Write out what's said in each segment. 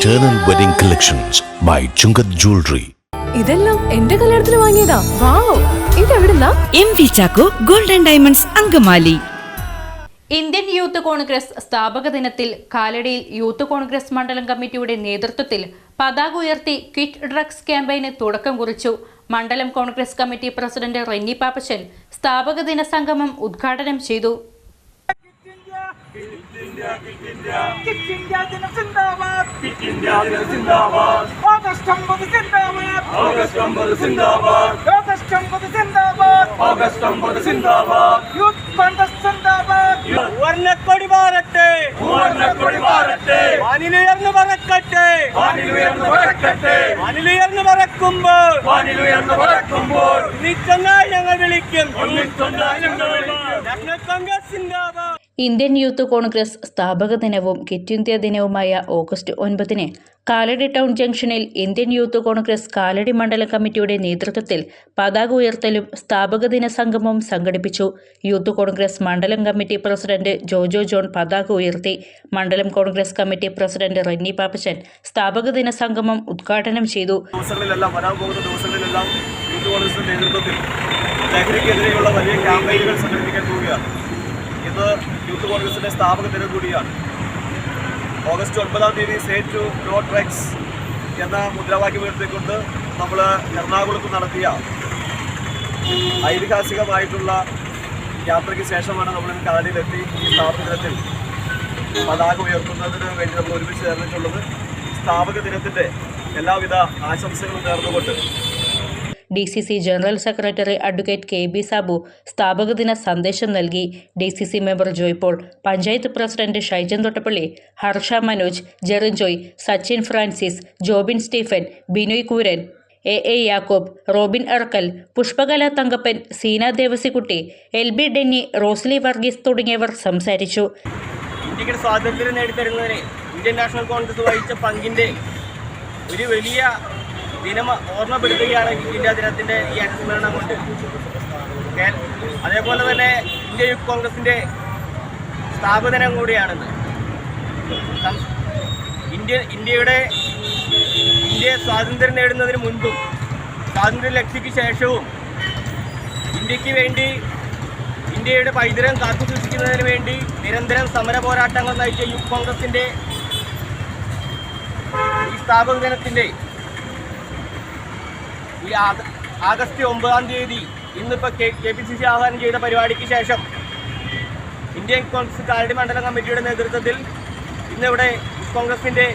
Eternal Wedding Collections by Chungath Jewelry. ഇതെല്ലാം എന്റെ കല്യാണത്തിന് വാങ്ങിയതാ. Wow. ഇതെവിടുന്നാ? M V Chacko golden diamonds Angamaly. Indian Youth Congress സ്ഥാപക ദിനത്തിൽ കാലടിയിൽ യൂത്ത് കോൺഗ്രസ് മണ്ഡലം കമ്മിറ്റിയുടെ നേതൃത്വത്തിൽ പതാക ഉയർത്തി ക്വിറ്റ് ഡ്രഗ്സ് ക്യാമ്പയിന് തുടക്കം കുറിച്ചു. മണ്ഡലം Congress committee president Renny Pappachan സ്ഥാപക ദിന സംഗമം ഉദ്ഘാടനം ചെയ്തു. കിറ്റ് ഇന്ത്യ ദിനം സിന്ദാബാദ്. കിറ്റ് ഇന്ത്യ ദിനം സിന്ദാബാദ്. ഓഗസ്റ്റ് ഒമ്പത് സിന്ദാബാദ്. ഓഗസ്റ്റ് ഒമ്പത് സിന്ദാബാദ്. ഓഗസ്റ്റ് ഒമ്പത് സിന്ദാബാദ്. ഓഗസ്റ്റ് ഒമ്പത് സിന്ദാബാദ്. യൂത്ത് കോൺഗ്രസ് സിന്ദാബാദ്. വർണക്കൊടി മാറട്ടെ വർണക്കൊടി മാറട്ടെ വാനിലുയർന്ന് പറക്കട്ടെ വാനിലുയർന്ന് പറക്കട്ടെ വാനിലുയർന്ന് പറക്കുമ്പോൾ വാനിലുയർന്ന് പറക്കുമ്പോൾ നിച്ചൊന്നായി ഞങ്ങൾ വിളിക്കും. നിച്ചൊന്നായി ഞങ്ങൾ വിളിക്കും. നാഷണൽ കോൺഗ്രസ് സിന്ദാബാദ്. ഇന്ത്യൻ യൂത്ത് കോൺഗ്രസ് സ്ഥാപക ദിനവും കിറ്റ് ഇന്ത്യ ദിനവുമായ ഓഗസ്റ്റ് ഒൻപതിന് കാലടി ടൗൺ ജംഗ്ഷനിൽ ഇന്ത്യൻ യൂത്ത് കോൺഗ്രസ് കാലടി മണ്ഡല കമ്മിറ്റിയുടെ നേതൃത്വത്തിൽ പതാക ഉയർത്തലും സ്ഥാപക ദിന സംഗമവും സംഘടിപ്പിച്ചു. യൂത്ത് കോൺഗ്രസ് മണ്ഡലം കമ്മിറ്റി പ്രസിഡന്റ് ജോജോ ജോൺ പതാക ഉയർത്തി. മണ്ഡലം Congress committee president Renny Pappachan സ്ഥാപക ദിന സംഗമം ഉദ്ഘാടനം ചെയ്തു. ദിവസങ്ങളിലെല്ലാം വരാൻ പോകുന്ന ദിവസങ്ങളിലെല്ലാം യൂത്ത് കോൺഗ്രസിന്റെ നേതൃത്വത്തിൽ ലഹരിക്കെതിരെയുള്ള വലിയ ക്യാമ്പയിനുകൾ സംഘടിപ്പിക്കാൻ പോവുകയാണ്. ഇത് യൂത്ത് കോൺഗ്രസിന്റെ സ്ഥാപക ദിനം കൂടിയാണ്. ഓഗസ്റ്റ് ഒൻപതാം തീയതി സേ ടു നോ ഡ്രഗ്സ് എന്ന മുദ്രാവാക്യം ഉയർത്തിക്കൊണ്ട് നമ്മൾ എറണാകുളത്ത് നടത്തിയ ഐതിഹാസികമായിട്ടുള്ള യാത്രയ്ക്ക് ശേഷമാണ് നമ്മൾ ഇന്ന് കാലടിയിലെത്തി ഈ സ്ഥാപക ദിനത്തിൽ പതാക ഉയർത്തുന്നതിന് വേണ്ടി നമ്മൾ ഒരുമിച്ച് ചേർന്നിട്ടുള്ളത്. സ്ഥാപക ദിനത്തിന്റെ എല്ലാവിധ ആശംസകളും നേർന്നുകൊണ്ട് D C C general secretary advocate K B Sabu സ്ഥാപക ദിന സന്ദേശം നൽകി. D C C member Joy Paul panchayat president Shaijan Thottappally Harsha Manoj Jerin Joy Sachin Francis Jobin Stephen Binoy Kooran A A Yakob Robin Arackal Pushpakala Thankappan Seena Devassikutty L B Denny Rosely Varghese തുടങ്ങിയവർ സംസാരിച്ചു. ഇന്ത്യയ്ക്ക് സ്വാതന്ത്ര്യം നേടിത്തരുന്നതിന് Indian national Congress വഹിച്ച പങ്കിന്റെ ഒരു വലിയ ദിനം ഓർമ്മപ്പെടുത്തുകയാണ് India ദിനത്തിന്റെ ഈ അനുസ്മരണം കൊണ്ട് അതേപോലെ തന്നെ ഇന്ത്യ യൂത്ത് കോൺഗ്രസിന്റെ സ്ഥാപനം കൂടിയാണെന്ന് ഇന്ത്യ ഇന്ത്യയുടെ ഇന്ത്യ സ്വാതന്ത്ര്യം നേടുന്നതിന് മുൻപും സ്വാതന്ത്ര്യ ലക്ഷ്യക്ക് ശേഷവും ഇന്ത്യയ്ക്ക് വേണ്ടി ഇന്ത്യയുടെ പൈതൃകം കാത്തു സൂക്ഷിക്കുന്നതിന് വേണ്ടി നിരന്തരം സമര പോരാട്ടങ്ങൾ നയിച്ച യൂത്ത് കോൺഗ്രസിന്റെ ഈ സ്ഥാപക ദിനത്തിന്റെ ഈ ആഗസ്റ്റ് ഒമ്പതാം തീയതി ഇന്നിപ്പോൾ K K P C C ആഹ്വാനം ചെയ്ത പരിപാടിക്ക് ശേഷം ഇന്ത്യൻ കോൺഗ്രസ് കാലടി മണ്ഡലം കമ്മിറ്റിയുടെ നേതൃത്വത്തിൽ ഇന്നിവിടെ കോൺഗ്രസിന്റെ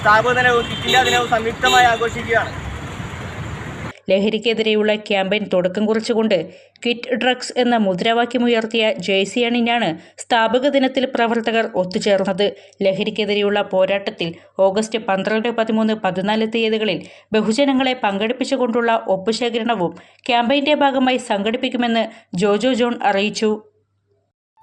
സ്ഥാപക ദിനവും ഇന്ത്യ ദിനവും സംയുക്തമായി ആഘോഷിക്കുകയാണ്. ലഹരിക്കെതിരെയുള്ള ക്യാമ്പയിൻ തുടക്കം കുറിച്ചുകൊണ്ട് കിറ്റ് ഡ്രഗ്സ് എന്ന മുദ്രാവാക്യമുയർത്തിയ ജെയ്സി അണിഞ്ഞാണ് സ്ഥാപക ദിനത്തിൽ പ്രവർത്തകർ ഒത്തുചേർന്നത്. ലഹരിക്കെതിരെയുള്ള പോരാട്ടത്തിൽ ഓഗസ്റ്റ് പന്ത്രണ്ട് പതിമൂന്ന് പതിനാല് തീയതികളിൽ ബഹുജനങ്ങളെ പങ്കെടുപ്പിച്ചുകൊണ്ടുള്ള ഒപ്പുശേഖരണവും ക്യാമ്പയിന്റെ ഭാഗമായി സംഘടിപ്പിക്കുമെന്ന് ജോജോ ജോൺ അറിയിച്ചു.